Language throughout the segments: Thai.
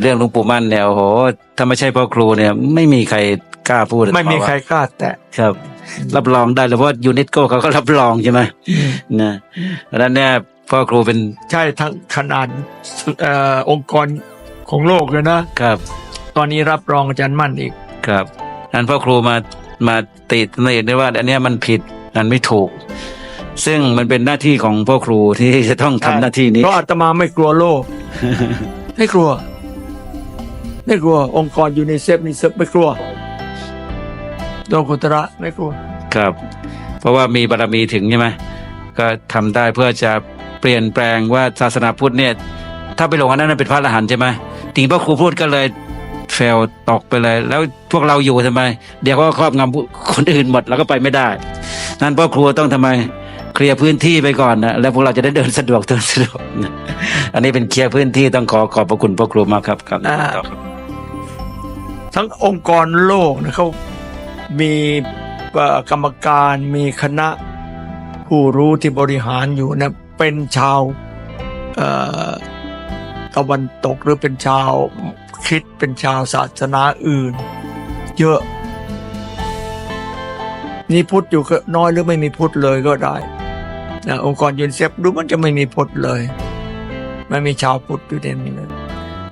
เรื่องหลวงปู่มั่นเนี่ยโอ้โหถ้าไม่ใช่พ่อครูเนี่ย ไม่มีใครกล้าพูดไม่มีใครกล้าแตะครับ รับรองได้เลยเพราะว่ายูเนสโกเขาก็รับรองใช่ไหมนะดังนั้นเนี่ยพ่อครูเป็นใช่ทั้งขนาดเอ่อองค์กรของโลกเลยนะครับ ตอนนี้รับรองอาจารย์มั่นอีกครับนั้นพ่อครูมามาติดเนตได้ว่า อันเนี้ยมันผิดมันไม่ถูก ซึ่งมันเป็นหน้าที่ของพ่อครูที่จะต้องทำหน้าที่นี้เพราะอาตมาไม่กลัวโลก ไม่กลัว ไม่กลัว องค์กรยูนิเซฟนี่เซฟไม่กลัวโดนกุตระไม่กลัว ครับ เพราะว่ามีบารมีถึงใช่ไหมก็ทำได้เพื่อจะเปลี่ยนแปลงว่าศาสนาพุทธเนี่ย ถ้าไปลงอันนั้นนะเป็นพระอรหันต์ใช่ไหมจริงพ่อครูพูดก็เลยเฟลตกไปเลย แล้วพวกเราอยู่ทำไม เดี๋ยวก็ครอบงำผู้คนอื่นหมดแล้วก็ไปไม่ได้ นั้นพ่อครูต้องทำไมเคลียร์พื้นที่ไปก่อนนะแล้วพวกเราจะได้เดินสะดวกเดินสะดวกนะอันนี้เป็นเคลียร์พื้นที่ต้องขอขอบพระคุณพ่อครูมากครับครับอ่า ทั้งองค์กรโลกนะเขามีกรรมการมีคณะผู้รู้ที่บริหารอยู่นะเป็นชาวตะวันตกหรือเป็นชาวคิดเป็นชาวศาสนาอื่น เยอะนี่พุทธอยู่ก็น้อยหรือไม่มีพุทธเลยก็ได้นะองค์กรยูนเซฟดูมันจะไม่มีพุทธเลย ไม่มีชาวพุทธอยู่ในนี้เลย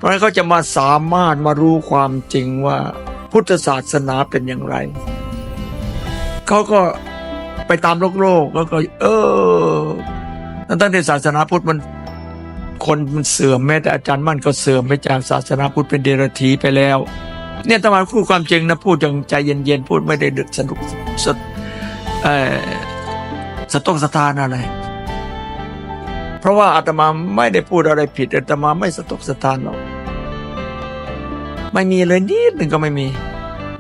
เพราะฉะนั้นเขาจะมาสามารถมารู้ความจริงว่าพุทธศาสนาเป็นอย่างไร เขาก็ไปตามโลกโลกแล้วก็ เออตั้งแต่ศาสนาพุทธมันคนมันเสื่อมแม้แต่อาจารย์มั่นก็เสื่อมไปจากศาสนาพุทธเป็นเดรัจฉีไปแล้ว เนี่ยตมาพูดความจริงนะพูดอย่างใจเย็นๆพูดไม่ได้ดึกสนุกสดเออสตกสถานอะไร เพราะว่าอาตมาไม่ได้พูดอะไรผิดอาตมาไม่สตกสถานหรอก ไม่มีเลยนิดหนึ่งก็ไม่มี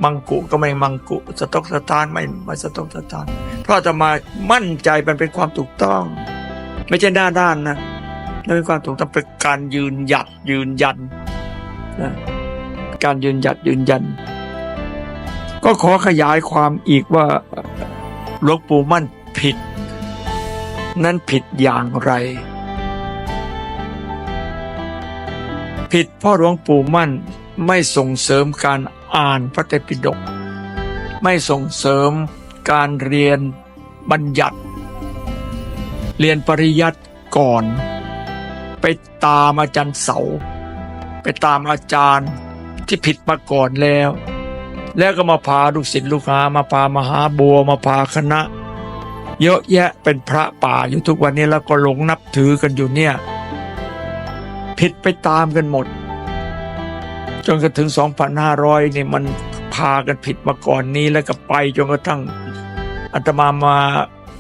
มังกุก็ไม่มังกุสตอกสถานไม่ไม่สตอกสถานเพราะอาตมามั่นใจมันเป็นความถูกต้อง ไม่ใช่หน้าด้านนะนั่นเป็นความถูกต้องเป็นการยืนหยัดยืนยันนะการยืนหยัดยืนยัน ก็ขอขยายความอีกว่าหลวงปู่มั่นผิด นั้นผิดอย่างไร ผิดพ่อหลวงปู่มั่น ไม่ส่งเสริมการอ่านพระไตรปิฎกไม่ส่งเสริมการเรียนบัญญัติ เรียนปริยัติก่อน ไปตามอาจารย์เสา ไปตามอาจารย์ที่ผิดมาก่อนแล้ว แล้วก็มาพาลูกศิษย์ลูกหามาพามหาบัวมาพาคณะ เยอะแยะเป็นพระป่าอยู่ทุกวันนี้แล้วก็หลงนับถือกันอยู่เนี่ย ผิดไปตามกันหมด จนกระถึง2,500นี่มันพากันผิดมาก่อนนี้แล้วก็ไปจนกระทั่งอาตมามา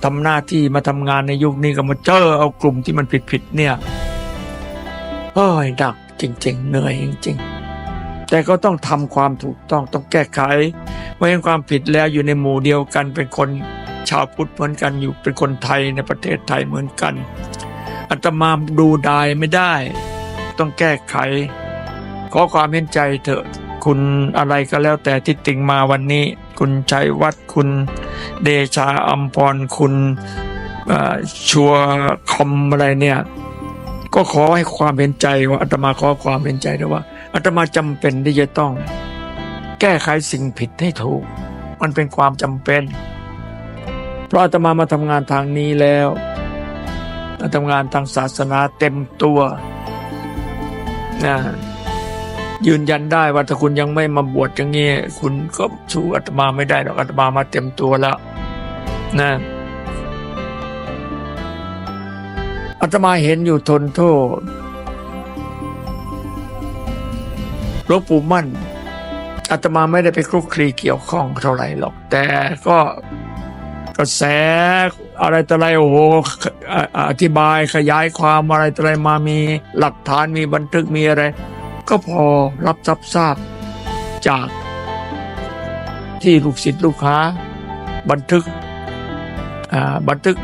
ทำหน้าที่มาทำงานในยุคนี้ก็มาเจอเอากลุ่มที่มันผิดผิดๆเนี่ยเอ้ยหนักจริง ๆ เหนื่อยจริง ๆ แต่ก็ต้องทำความถูกต้องต้องแก้ไขไม่เห็นความผิดแล้วอยู่ในหมู่เดียวกันเป็นคนชาวพุทธเหมือนกันอยู่เป็นคนไทยในประเทศไทยเหมือนกันอาตมาดูดายไม่ได้ ต้องแก้ไข ขอความเห็นใจเถอะ คุณอะไรก็แล้วแต่ที่ติ่งมาวันนี้ คุณชัยวัฒน์คุณเดชาอัมพรคุณชัวคอมอะไรเนี่ย ก็ขอให้ความเห็นใจว่าอาตมาขอความเห็นใจด้วยว่าอาตมาจำเป็นที่จะต้อง แก้ไขสิ่งผิดให้ถูก มันเป็นความจำเป็น เพราะอาตมามาทำงานทางนี้แล้วมาทำงานทางศาสนาเต็มตัวนะ ยืนยันได้ว่าถ้าคุณยังไม่มาบวชอย่างนี้คุณก็สู้อาตมาไม่ได้หรอกอาตมามาเต็มตัวแล้วนะอาตมาเห็นอยู่ทนโทษหลวงปู่มั่นอาตมาไม่ได้ไปคลุกคลีเกี่ยวข้องเท่าไหร่หรอก แต่ก็กระแสอะไรต่ออะไรโอ้โหอธิบายขยายความอะไรต่ออะไรมามีหลักฐานมีบันทึกมีอะไร ก็พอรับทราบทราบ จากที่ลูกศิษย์ลูกค้า บันทึกอ่าบันทึก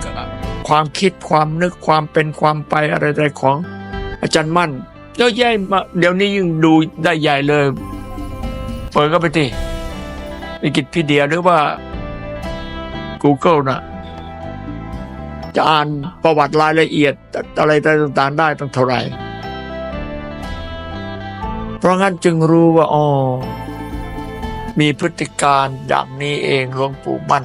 ความคิดความนึกความเป็นความไปอะไรๆของอาจารย์มั่นเยอะแยะมาเดี๋ยวนี้ยิ่งดูได้ใหญ่เลยเปิดก็ไปทีวิกิพีเดียหรือว่า Google นะจะอ่านประวัติรายละเอียดอะไรต่างๆได้ตั้งเท่าไหร่ ราะงั้นจึงรู้ว่าอ๋อมีพฤติการอย่างนี้เองหลวงปู่มั่น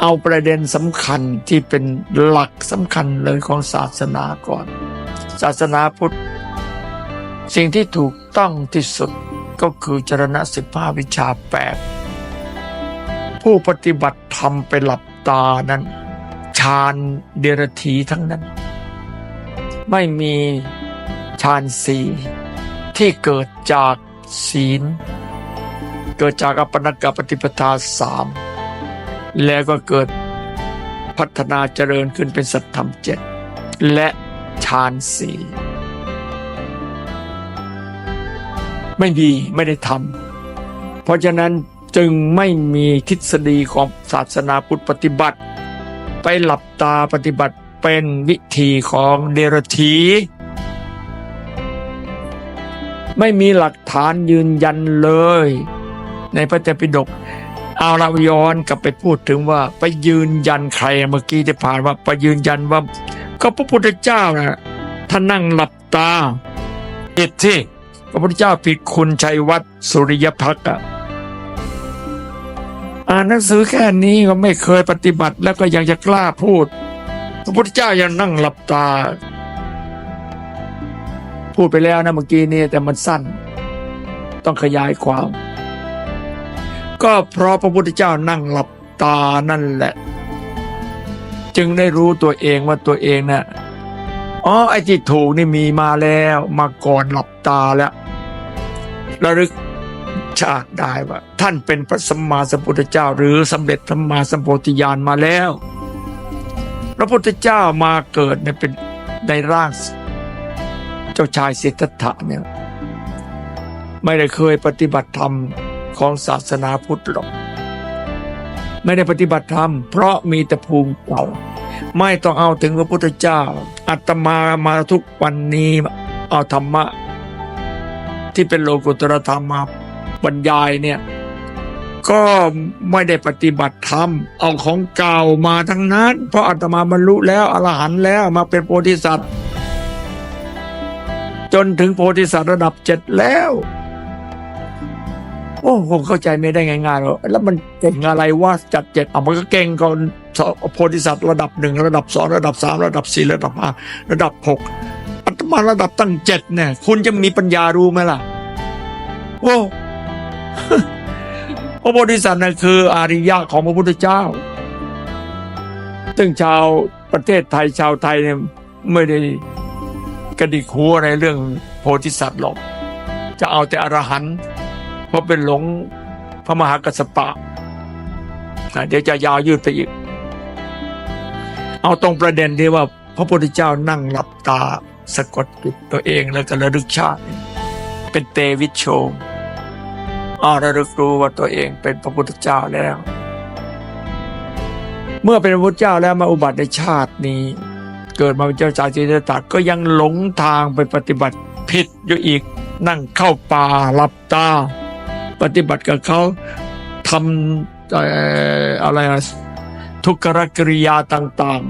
เอาประเด็นสำคัญที่เป็นหลักสำคัญเลยของศาสนาก่อน ศาสนาพุทธ สิ่งที่ถูกต้องที่สุดก็คือจรณะสิบห้าวิชาแปดผู้ปฏิบัติธรรมไปหลับตานั้นฌานเดรธีทั้งนั้น ไม่มี ฌานสี่ที่เกิดจากศีล เกิดจากอปนกปฏิปทาสามแล้วก็เกิดพัฒนาเจริญขึ้นเป็นสัตธรรมเจ็ดและฌานสี่ไม่มีไม่ได้ทำเพราะฉะนั้นจึงไม่มีทฤษฎีของศาสนาพุทธปฏิบัติ ไปหลับตาปฏิบัติเป็นวิธีของเดรธี ไม่มีหลักฐานยืนยันเลย ในพระเจ้าปิฎกเอาเราย้อนกลับไปพูดถึงว่าไปยืนยันใครเมื่อกี้ที่ผ่านว่าไปยืนยันว่า ก็พระพุทธเจ้านะท่านนั่งหลับตาผิดที่พระพุทธเจ้าผิดคุณชัยวัฒน์สุริยพักษ์อ่านหนังสือแค่นี้ก็ไม่เคยปฏิบัติแล้วก็ยังจะกล้าพูด พระพุทธเจ้ายังนั่งหลับตา พูดไปแล้วนะเมื่อกี้นี่แต่มันสั้น ต้องขยายความ ก็เพราะพระพุทธเจ้านั่งหลับตานั่นแหละ จึงได้รู้ตัวเองว่าตัวเองนะ่ะอ๋อไอ้ที่ถูกนี่มีมาแล้วมาก่อนหลับตาแล้วระลึกชาติได้ว่า ท่านเป็นพระสัมมาสัมพุทธเจ้า หรือสำเร็จสัมมาสัมโพธิญาณมาแล้ว พระพุทธเจ้ามาเกิดเนี่ยเป็นในร่าง จ้าชายสิทธัตถะเนี่ยไม่ได้เคยปฏิบัติธรรมของศาสนาพุทธหรอก ไม่ได้ปฏิบัติธรรม เพราะมีแต่ภูมิเก่า ไม่ต้องเอาถึงพระพุทธเจ้าอัตมามาทุกวันนี้เอาธรรมะ ที่เป็นโลกุตรธรรมมาบรรยายเนี่ยก็ไม่ได้ปฏิบัติธรรม เอาของเก่ามาทั้งนั้น เพราะอาตมาบรรลุแล้วอรหันต์แล้วมาเป็นโพธิสัตว์ จนถึงโพธิสัตว์ระดับเจ็ดแล้ว โอ้ผมเข้าใจไม่ได้ง่ายๆหรอกแล้วมันเก่งอะไรว่าจัดเจ็ดอะมันก็เก่งก่อนโพธิสัตว์ระดับหนึ่งระดับสองระดับสามระดับสี่ระดับห้าระดับหกอัตมาระดับตั้งเจ็ดเนี่ย คุณจะมีปัญญารู้ไหมล่ะ โอ้พระโพธิสัตว์นั่นคืออาริยะของพระพุทธเจ้า ซึ่งชาวประเทศไทยชาวไทยเนี่ยไม่ได้ กระดิกหัวอะไรเรื่องโพธิสัตว์หรอก จะเอาแต่อรหันต์เพราะเป็นหลงพระมหากัสสปะเดี๋ยวจะยาวยืดไปอีก เอาตรงประเด็นที่ว่าพระพุทธเจ้านั่งหลับตาสะกดจิตตัวเองแล้วก็ระลึกชาติ เป็นเตวิชโชอ้อระลึกรู้ว่าตัวเองเป็นพระพุทธเจ้าแล้ว เมื่อเป็นพระพุทธเจ้าแล้วมาอุบัติในชาตินี้ เกิดมาเป็นเจ้าชายจิตตถะก็ยังหลงทางไปปฏิบัติผิดอยู่อีก นั่งเข้าป่าหลับตา ปฏิบัติกับเขาทำอะไรทุกขกริยาต่าง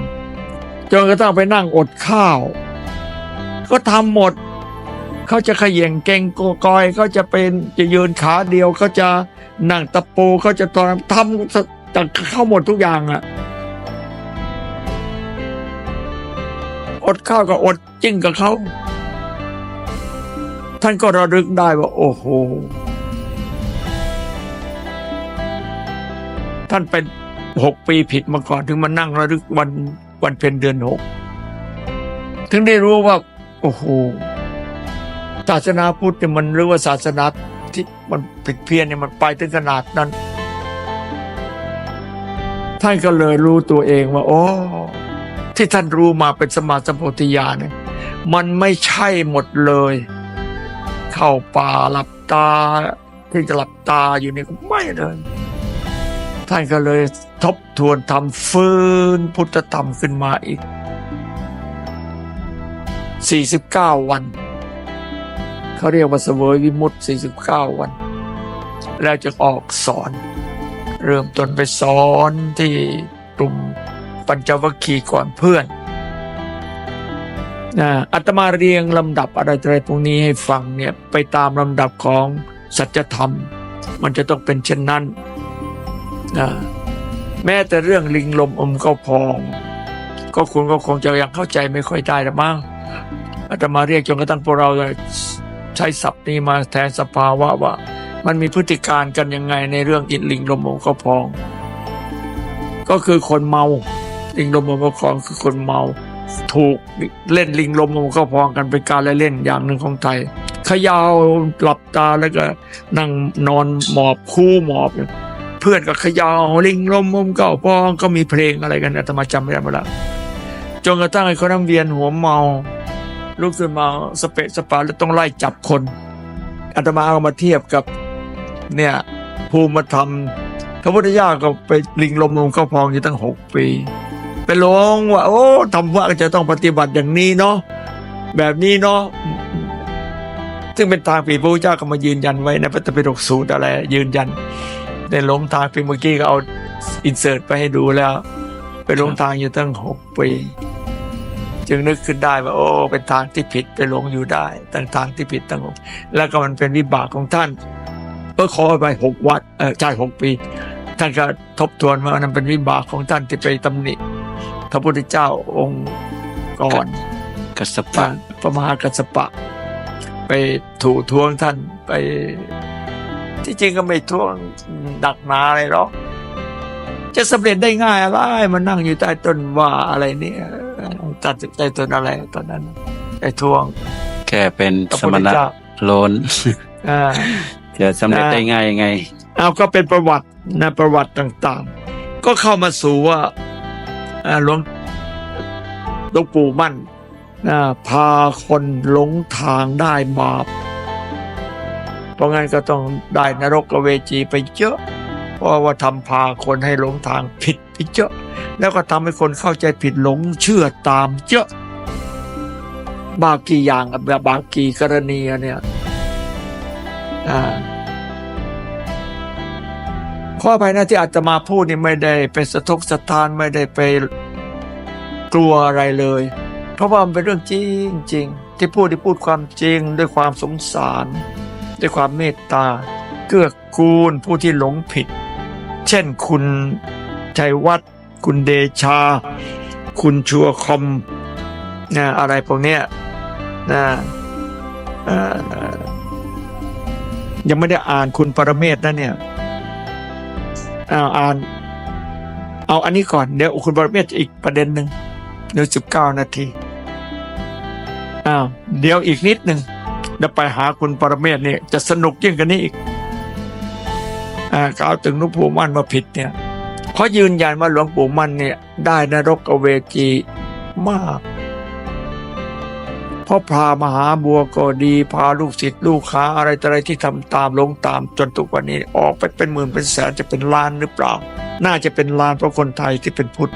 ๆจนกระทั่งไปนั่งอดข้าว ก็ทำหมด เขาจะขย่งเก่งโกอยเขาจะเป็นจะยืนขาเดียวเขาจะนั่งตะปูเขาจะตอนทำจากเข้าหมดทุกอย่างอะ ดข้าวก็อดจิ้งกับเขา ท่านก็ระลึกได้ว่า โอ้โห ท่านเป็นหกปีผิดมาก่อนถึงมานั่งระลึกวันวันเพ็ญเดือนหก ถึงได้รู้ว่า โอ้โห ศาสนาพุทธเนี่ยมันหรือว่าศาสนาที่มันผิดเพี้ยนเนี่ยมันไปถึงขนาดนั้น ท่านก็เลยรู้ตัวเองว่า โอ้ ที่ท่านรู้มาเป็นสมมาสัมโพธิญาณเนี่ยมันไม่ใช่หมดเลย เข้าป่าหลับตา ที่จะหลับตาอยู่นี่ก็ไม่เลย ท่านก็เลยทบทวนทำฟื้นพุทธธรรมขึ้นมาอีก 49 วัน เขาเรียกว่าเสวยวิมุตติ49 วัน แล้วจะออกสอน เริ่มต้นไปสอนที่กลุ่ม ปัญจวัคคีย์ก่อนเพื่อนนะอาตมาเรียงลำดับอะไรอะไรพวกนี้ให้ฟังเนี่ยไปตามลำดับของสัจธรรม มันจะต้องเป็นเช่นนั้นนะแม้แต่เรื่องลิงลมอมก็พอง ก็คุณก็คงจะยังเข้าใจไม่ค่อยได้ละมั้งอาตมาเรียกจนกระทั่งพวกเราใช้ศัพท์นี้มาแทนสภาวะว่า มันมีพฤติการกันยังไงในเรื่องอินลิงลมอมก็พอง ก็คือคนเมา ลิงลมอมก็พองคือคนเมา ถูกเล่นลิงลมอมก็พองกันเป็นการเล่นอย่างหนึ่งของไทยขยาวหลับตาแล้วก็นั่งนอนหมอบคู่หมอบ เพื่อนก็ขยาวลิงลมอมก็พองก็มีเพลงอะไรกันอาตมาจำไม่ได้หมดละจนกระทั่งไอ้คนนั้นเวียนหัวเมาลุกขึ้นมาสเปะสปาแล้วต้องไล่จับคนอาตมาเอามาเทียบกับเนี่ยภูมิธรรมพระพุทธเจ้าก็ไปลิงลมลมก็พองอยู่ตั้งหกปี ไปลงว่า โอ้ธรรมะก็จะต้องปฏิบัติอย่างนี้เนาะแบบนี้เนาะซึ่งเป็นทางปีพระพุทธเจ้าก็มายืนยันไว้ในพระตปิฎกสูตรอะไรยืนยันในหลงทางปีเมื่อกี้ก็เอาอินเสิร์ตไปให้ดูแล้ว ไปหลงทางอยู่ตั้งหกปีจึงนึกขึ้นได้ว่า โอ้ เป็นทางที่ผิดไปหลงอยู่ได้ตั้งทางที่ผิดตั้งหกแล้วก็มันเป็นวิบากของท่านก็ขอไปหกวัดเออใช่หกปี ท่านก็ทบทวนว่านั้นเป็นวิบากของท่านที่ไปตำหนิ พระพุทธเจ้าองค์ก่อนกัสพระปะพระมหากัสสปะ ไปถูทวงท่านไป ที่จริงก็ไม่ทวงดักหนาอะไรหรอกจะสำเร็จได้ง่ายอะไรมานั่งอยู่ใต้ต้นว่าอะไรเนี่ยตัดใต้ต้นอะไรตอนนั้นไปทวง แค่เป็นพระสพุทมธณะเจ้าโลนอ่าจะสำเร็จอ่าได้ง่ายยังไง เอาก็เป็นประวัตินะประวัติต่างๆ ก็เข้ามาสู่ว่าอ่า หลวงหลวงปู่มั่นพาคนหลงทางได้บาป เพราะงั้นก็ต้องได้นรกกเวจีไปเยอะ เพราะว่าทำพาคนให้หลงทางผิดไปเยอะ แล้วก็ทำให้คนเข้าใจผิดหลงเชื่อตามเยอะ บางกี่อย่างแบบบางกี่กรณีเนี่ย อ่า ขออภัยนะที่อาตมาพูดนี่ไม่ได้เป็นสะทกสะทานไม่ได้ไปกลัวอะไรเลย เพราะว่ามันเป็นเรื่องจริงจริงที่พูดที่พูดความจริงด้วยความสงสาร ด้วยความเมตตาเกื้อกูลผู้ที่หลงผิด เช่นคุณชัยวัฒน์คุณเดชา คุณชัวคอมนะอะไรพวกเนี้ยนะยังไม่ได้อ่านคุณปรเมศนะเนี่ย อ่าอ่าน เอาอันนี้ก่อน เดี๋ยวคุณบรเมศอีกประเด็นหนึ่งเดี๋ยวสิบเก้านาทีอ้าวเดี๋ยวอีกนิดหนึ่งเดี๋ยวไปหาคุณปรเมศเนี่ยจะสนุกยิ่งกันนี้อีกอ่ากล่าวถึงหลวงปู่มั่นมาผิดเนี่ยเพราะยืนยันว่าหลวงปู่มั่นเนี่ย ได้นรกอเวจีมาก ราะพามหาบัวก็ดี พาลูกศิษย์ลูกค้าอะไรต่อะไรที่ทำตามลงตามจนทุกวันนี้ออกไปเป็นหมื่นเป็นแสนจะเป็นล้านหรือเปล่า น่าจะเป็นล้านเพราะคนไทยที่เป็นพุทธ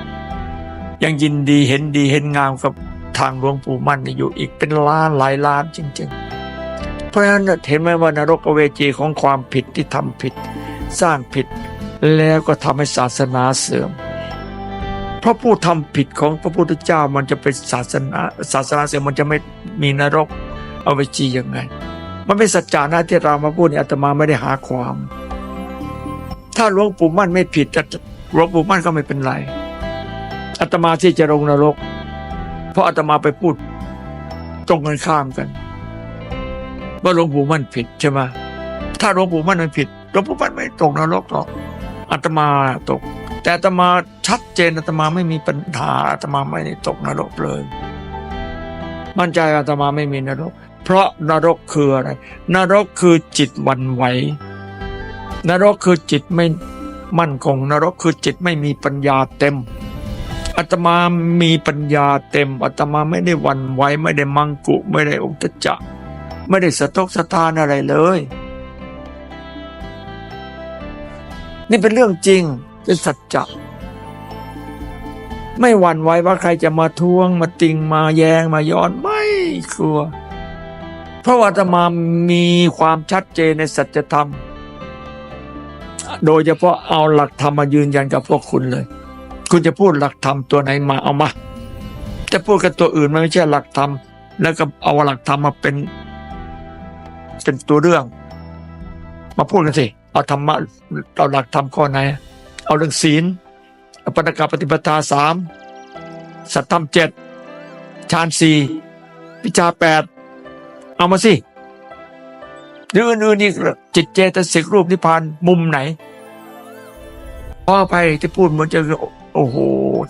ยังยินดีเห็นดีเห็นงามกับทางหลวงปู่มั่นอยู่อีกเป็นล้านหลายล้านจริง ๆ เพราะฉะนั้นเห็นไหมว่านรกเวจีของความผิดที่ทำผิด สร้างผิด แล้วก็ทำให้ศาสนาเสื่อม พราะผู้ทำผิดของพระพุทธเจ้ามันจะเป็นศาสนาศาสนาเสื่อมมันจะไม่มีนรกเอาไปจียังไง มันเป็นสัจจานะที่เรามาพูดเนี่ยอาตมาไม่ได้หาความ ถ้าหลวงปู่มั่นไม่ผิดหลวงปู่มั่นก็ไม่เป็นไรอาตมาที่จะลงนรก เพราะอาตมาไปพูดตรงกันข้ามกัน ว่าหลวงปู่มั่นผิดใช่ไหมถ้าหลวงปู่มั่นไม่ผิดหลวงปู่มั่นไม่ตกนรกหรอกอาตมาตก แต่อาตมาชัดเจนอาตมาไม่มีปัญหาอาตมาไม่ได้ตกนรกเลย มั่นใจอาตมาไม่มีนรก เพราะนรกคืออะไร นรกคือจิตวันไหวนรกคือจิตไม่มั่นคงนรกคือจิตไม่มีปัญญาเต็มอาตมามีปัญญาเต็มอาตมาไม่ได้วันไหวไม่ได้มังกุไม่ได้อุตจักไม่ได้สะทกสะทานอะไรเลย นี่เป็นเรื่องจริง เป็นสัจจะไม่หวั่นไหวว่าใครจะมาทวงมาติงมาแยงมาย้อนไม่กลัว เพราะว่าอาตมามีความชัดเจนในสัจธรรม โดยเฉพาะเอาหลักธรรมมายืนยันกับพวกคุณเลย คุณจะพูดหลักธรรมตัวไหนมาเอามาจะพูดกับตัวอื่นมันไม่ใช่หลักธรรม แล้วก็เอาหลักธรรมมาเป็น เป็นตัวเรื่อง มาพูดกันสิเอาธรรมะเอาหลักธรรมข้อไหน เอาเรื่องศีลอปนกาปฏิปทาสามสัตธรรมเจ็ดฌานสี่วิชาแปดเอามาสิหรืออื่นๆอีกจิตเจตสิกรูปนิพพานมุมไหนพอไปที่พูดเหมือนจะโอ้โห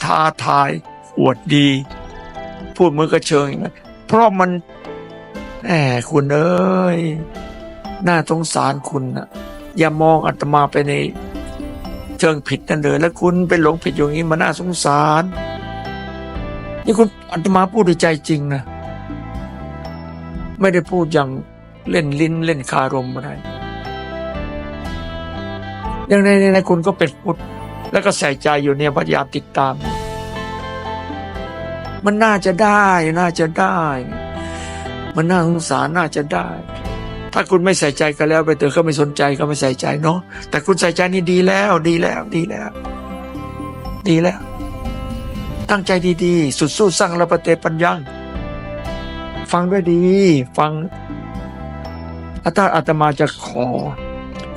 ท้าทาย อวดดี พูดเหมือนกระเชิงอย่างนั้นเพราะมันแหมคุณเอ้ยน่าสงสารคุณนะอย่ามองอาตมาไปใน เชิงผิดนั่นเลย แล้วคุณเป็นหลงผิดอย่างนี้มันน่าสงสาร นี่คุณอาตมาพูดด้วยใจจริงนะ ไม่ได้พูดอย่างเล่นลิ้นเล่นคารมอะไรอย่างในในคุณก็เป็นพุทธแล้วก็ใส่ใจอยู่เนี่ยพยายามติดตาม มันน่าจะได้น่าจะได้ มันน่าสงสารน่าจะได้ ถ้าคุณไม่ใส่ใจก็แล้วไปเถอะก็ไม่สนใจก็ไม่ใส่ใจเนาะแต่คุณใส่ใจนี่ดีแล้วดีแล้วดีแล้ว ดีแล้ว ตั้งใจดีๆ สุดสู้สร้างระปเตปัญญัง ฟังด้วยดี ฟังอาตาอาตมาจะขอ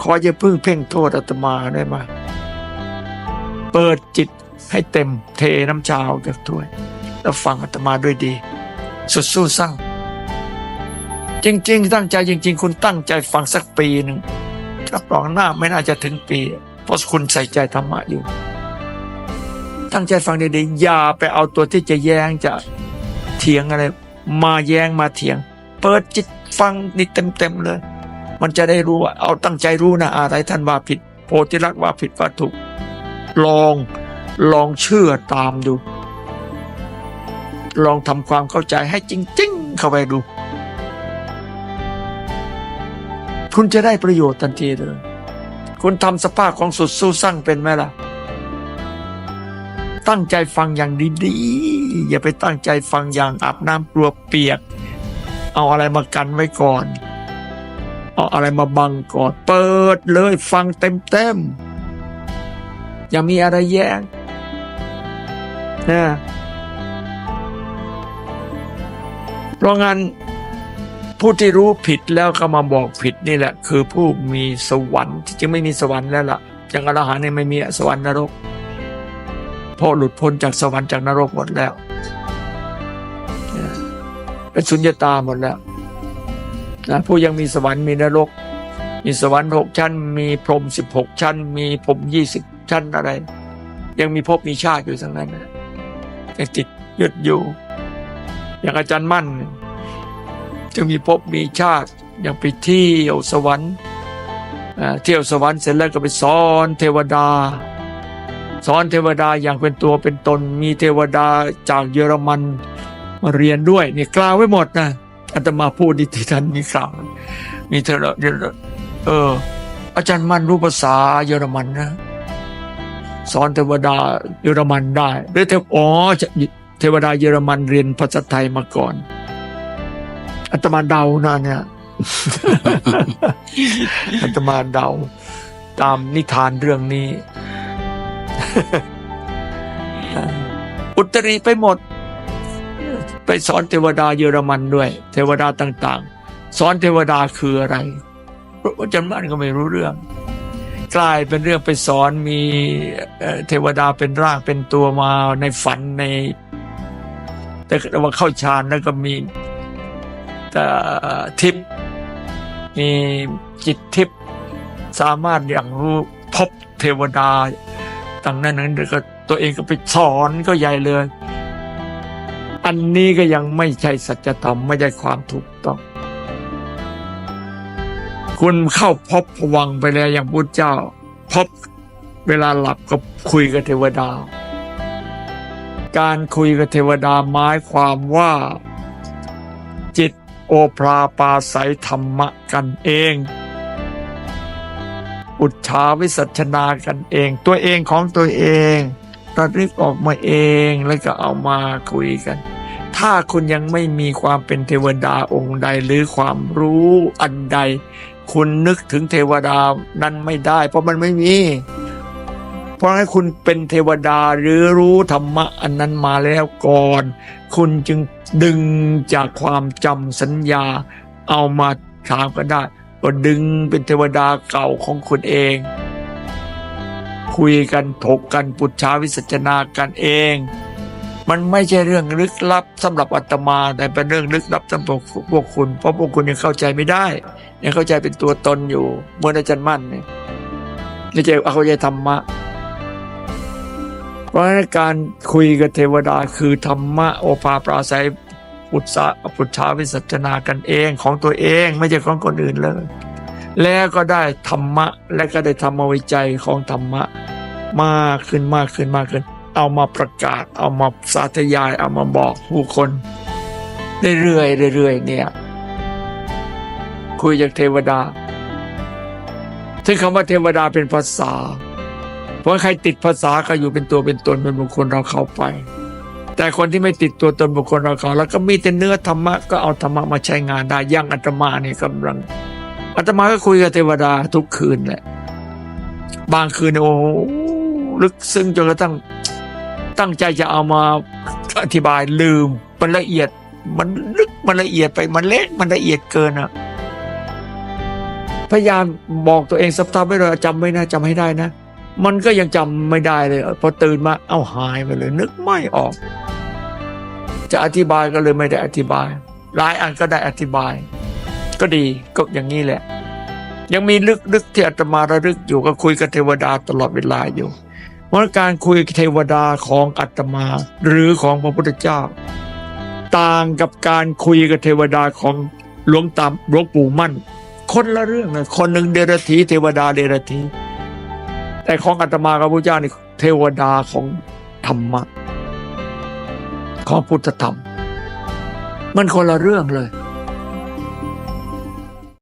ขออย่าพึ่งเพ่งโทษอาตมาได้ไหมเปิดจิตให้เต็มเทน้ำชาออกจากถ้วย แล้วฟังอาตมาด้วยดี สุดสู้สร้าง จริง ๆ ตั้งใจจริง ๆ คุณตั้งใจฟังสักปีหนึ่งรับรองหน้าไม่น่าจะถึงปี เพราะคุณใส่ใจธรรมะอยู่ ตั้งใจฟังดีๆอย่าไปเอาตัวที่จะแย้งจะเถียงอะไร มาแย้งมาเถียง เปิดจิตฟังนี่เต็มๆเลย มันจะได้รู้ว่าเอาตั้งใจรู้นะอะไรท่านว่าผิด โพธิลักษณ์ว่าผิดว่าถูกลองลองเชื่อตามดู ลองทำความเข้าใจให้จริง ๆ เข้าไปดู คุณจะได้ประโยชน์ทันทีเลย คุณทำสภาพของสุดสู้สร้างเป็นไหมล่ะ ตั้งใจฟังอย่างดีๆ อย่าไปตั้งใจฟังอย่างอาบน้ำกลัวเปียก เอาอะไรมากันไว้ก่อน เอาอะไรมาบังก่อน เปิดเลยฟังเต็มๆ อย่ามีอะไรแย้งนะเพราะงั้น ผู้ที่รู้ผิดแล้วก็มาบอกผิดนี่แหละ คือผู้มีสวรรค์ที่จริงไม่มีสวรรค์แล้วล่ะอย่างอรหันต์เนี่ยไม่มีสวรรค์นรกเพราะหลุดพ้นจากสวรรค์จากนรกหมดแล้วเป็นสุญญตาหมดแล้วนะผู้ยังมีสวรรค์มีนรก มีสวรรค์หกชั้น มีพรมสิบหกชั้น มีพรมยี่สิบชั้นอะไร ยังมีภพมีชาติอยู่ทั้งนั้นนะยังติดยึดอยู่ อย่างอาจารย์มั่นเนี่ย จะมีภพมีชาติยังไปเที่ยวสวรรค์อ่าเที่ยวสวรรค์เสร็จแล้วก็ไปสอนเทวดา สอนเทวดาอย่างเป็นตัวเป็นตน มีเทวดาจากเยอรมันมาเรียนด้วยนี่กล่าวไว้หมดนะอาตมาพูดดิที่ท่านมีกล่าวมีเทวดาเออ อาจารย์มันรู้ภาษาเยอรมันนะ สอนเทวดาเยอรมันได้หรือเทวอ๋อเทวดาเยอรมันเรียนภาษาไทยมาก่อน อาตมาเดานะเนี่ยอาตมาเดา ตามนิทานเรื่องนี้ อุตรีไปหมด ไปสอนเทวดาเยอรมันด้วย เทวดาต่าง ๆ สอนเทวดาคืออะไรเพราะอาจารย์มันก็ไม่รู้เรื่อง กลายเป็นเรื่องไปสอนมีเทวดาเป็นร่างเป็นตัวมาในฝันใน แต่ว่าเข้าฌานแล้วก็มี ทิพย์มีจิตทิพย์สามารถอย่างรู้พบเทวดาต่างนั้นนั้นแล้วก็ตัวเองก็ไปสอนก็ใหญ่เลย อันนี้ก็ยังไม่ใช่สัจธรรมไม่ใช่ความถูกต้อง คุณเข้าพบผวังไปแล้วอย่างพุทธเจ้า พบเวลาหลับก็คุยกับเทวดา การคุยกับเทวดาหมายความว่า โอปราปาศัยธรรมะกันเอง อุจฉาวิสัชนากันเอง ตัวเองของตัวเองระลึกออกมาเองแล้วก็เอามาคุยกัน ถ้าคุณยังไม่มีความเป็นเทวดาองค์ใดหรือความรู้อันใด คุณนึกถึงเทวดานั้นไม่ได้ เพราะมันไม่มี เพราะให้คุณเป็นเทวดาหรือรู้ธรรมะอันนั้นมาแล้วก่อน คุณจึงดึงจากความจำสัญญา เอามาถามก็ได้ก็ดึงเป็นเทวดาเก่าของคุณเอง คุยกันถกกันปุจฉาวิสัชนากันเอง มันไม่ใช่เรื่องลึกลับสำหรับอาตมาแต่เป็นเรื่องลึกลับสำหรับพวกคุณ เพราะพวกคุณยังเข้าใจไม่ได้ยังเข้าใจเป็นตัวตนอยู่เมื่อนอาจารย์มั่นเนี่ยไม่ใช่เข้าใจธรรมะ ราะฉะนั้นการคุยกับเทวดาคือธรรมะโอภาปราศัยปุตสะปุจฉาวิสัชนากันเองของตัวเองไม่ใช่ของคนอื่นเลย แล้วก็ได้ธรรมะ และก็ได้ธรรมวิจัยของธรรมะมากขึ้นมากขึ้นมากขึ้น เอามาประกาศ เอามาสาธยาย เอามาบอกผู้คนเรื่อยๆเรื่อยๆเนี่ย คุยจากเทวดาซึ่งคำว่าเทวดาเป็นภาษา ราะใครติดภาษาก็อยู่เป็นตัวเป็นตนเป็นบุคคลเราเข้าไป แต่คนที่ไม่ติดตัวตนบุคคลเราเขา แล้วก็มีแต่เนื้อธรรมะก็เอาธรรมะมาใช้งานได้อยังอาตมาเนี่ยกำลังอาตมาก็คุยกับเทวดาทุกคืนแหละบางคืนโอ้ลึกซึ้งจนกระทั่งตั้งใจจะเอามาอธิบายลืมมันละเอียดมันลึกมันละเอียดไปมันเล็กมันละเอียดเกินอะพยายามบอกตัวเองสับทาไม่ได้จำไม่ได้จำให้ได้นะ มันก็ยังจำไม่ได้เลยพอตื่นมาเอ้าหายไปเลย นึกไม่ออก จะอธิบายก็เลยไม่ได้อธิบายหลายอันก็ได้อธิบาย ก็ดีก็อย่างนี้แหละ ยังมีลึกๆที่อาตมาระลึกอยู่ก็คุยกับเทวดาตลอดเวลาอยู่เพราะการคุยกับเทวดาของอาตมา หรือของพระพุทธเจ้า ต่างกับการคุยกับเทวดาของหลวงตามหลวงปู่มั่น คนละเรื่องนะคนหนึ่งเดรธีเทวดาเดรธี แต่ของอาตมากับพระเจ้านี่เทวดาของธรรมะ ของพุทธธรรม มันคนละเรื่องเลย